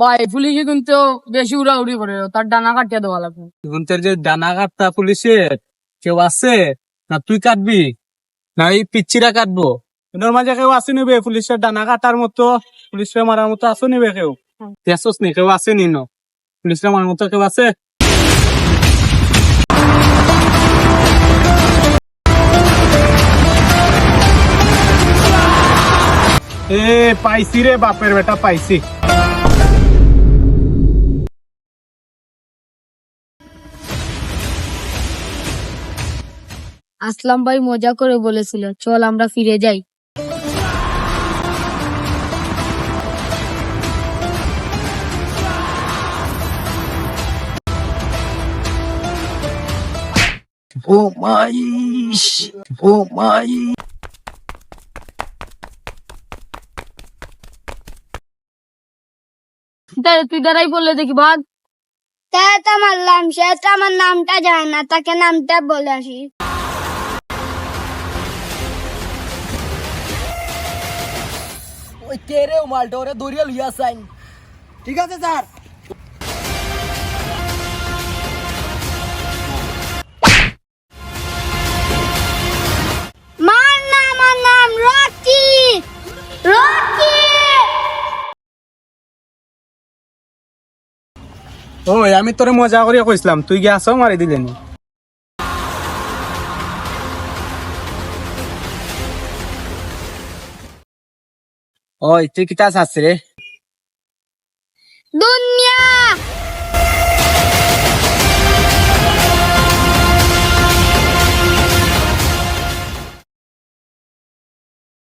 ভাই পুলিশে কিন্তু বেশি উড়াউড়ি করে। তার ডানা কাটিয়ে দেওয়া লাগবে। এখন তোর যে ডানা কাটতা পুলিশের কেউ আছে? না তুই কাটবি? না এই পিচ্ছিরা কাটবো? এদের মাঝে কেউ আসে নিবে পুলিশের ডানা কাটার মতো পুলিশের মারার মতো আসে নিবে কেউ? দেখছস নি কেউ আসে নি ন? পুলিশের মারার মতো কেউ আছে? এ পাইছি রে বাপের বেটা পাইছি। আসলাম ভাই মজা করে বলেছিল। চল আমরা ফিরে যাই। Oh my, oh my. তাই দাঁড়াই বললে দেখি ভাগ তা মারলাম সে তো আমার নামটা জানে না তাকে নামটা বলে আসি। ওই কে রে ও মালটা ওরে দৌড়িয়ে লইয়া সাইন ঠিক আছে স্যার। ওই আমি তোরে মজা করিয়া কইছিলাম তুই গিয়ে আসো মারি দিলেনি। ওই তুই কিতা চাচ্ছি রে দুনিয়া